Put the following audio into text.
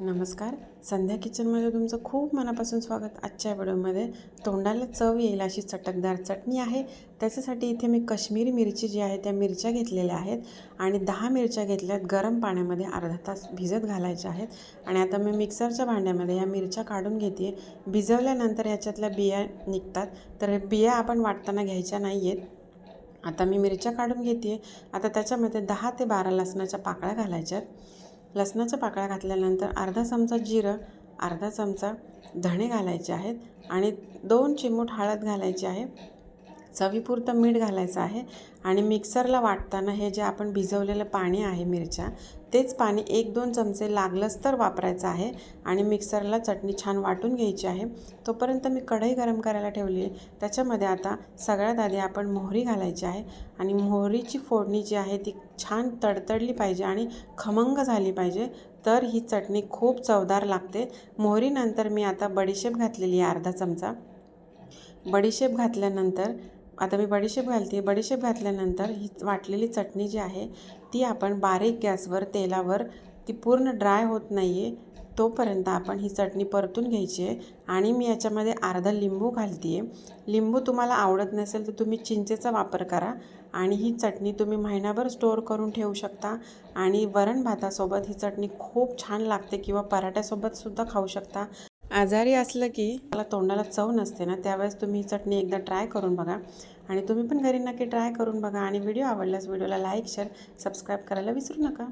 नमस्कार. संध्या किचनमध्ये तुमचं खूप मनापासून स्वागत. आजच्या व्हिडिओमध्ये तोंडाला चव येईल अशी चटकदार चटणी आहे. त्याच्यासाठी इथे मी कश्मीरी मिरची जी आहे त्या मिरच्या घेतलेल्या आहेत आणि दहा मिरच्या घेतल्यात. गरम पाण्यामध्ये अर्धा तास भिजत घालायच्या आहेत. आणि आता मी मिक्सरच्या भांड्यामध्ये या मिरच्या काढून घेते भिजवल्यानंतर ह्याच्यातल्या बिया निघतात. तर बिया आपण वाटताना घ्यायच्या नाही आहेत आता मी मिरच्या काढून घेते आता त्याच्यामध्ये दहा ते बारा लसणाच्या पाकळ्या घालायच्यात. लसणाच्या पाकळ्या घातल्यानंतर अर्धा चमचा जिरं अर्धा चमचा धणे घालायचे आहेत आणि दोन चिमूट हळद घालायची आहे. चवीपुरतं मीठ घालायचं आहे आणि मिक्सरला वाटताना हे जे आपण भिजवलेलं पाणी आहे मिरच्या तेच पाणी एक दोन चमचे लागलंच तर वापरायचं आहे आणि मिक्सरला चटणी छान वाटून घ्यायची आहे. तोपर्यंत मी कढई गरम करायला ठेवली आहे. त्याच्यामध्ये आता सगळ्यात आधी आपण मोहरी घालायची आहे आणि मोहरीची फोडणी जी आहे ती छान तडतडली पाहिजे आणि खमंग झाली पाहिजे तर ही चटणी खूप चवदार लागते. मोहरीनंतर मी आता बडीशेप घातलेली आहे अर्धा चमचा. बडीशेप घातल्यानंतर आता मी बडीशेप घालते. बडीशेप घातल्यानंतर ही वाटलेली चटणी जी आहे ती आपण बारीक गॅसवर तेलावर ती पूर्ण ड्राय होत नाही आहे तोपर्यंत आपण ही चटणी परतून घ्यायची आहे आणि मी याच्यामध्ये अर्धा लिंबू घालते आहे लिंबू तुम्हाला आवडत नसेल तर तुम्ही चिंचेचा वापर करा आणि ही चटणी तुम्ही महिनाभर स्टोअर करून ठेवू शकता आणि वरण भातासोबत ही चटणी खूप छान लागते किंवा पराठ्यासोबतसुद्धा खाऊ शकता. आजारी असलं की मला तोंडाला चव नसते ना त्यावेळेस तुम्ही चटणी एकदा ट्राय करून बघा. आणि तुम्ही पण घरी नक्की ट्राय करून बघा. आणि व्हिडिओ आवडल्यास व्हिडिओला लाईक शेअर सबस्क्राईब करायला विसरू नका.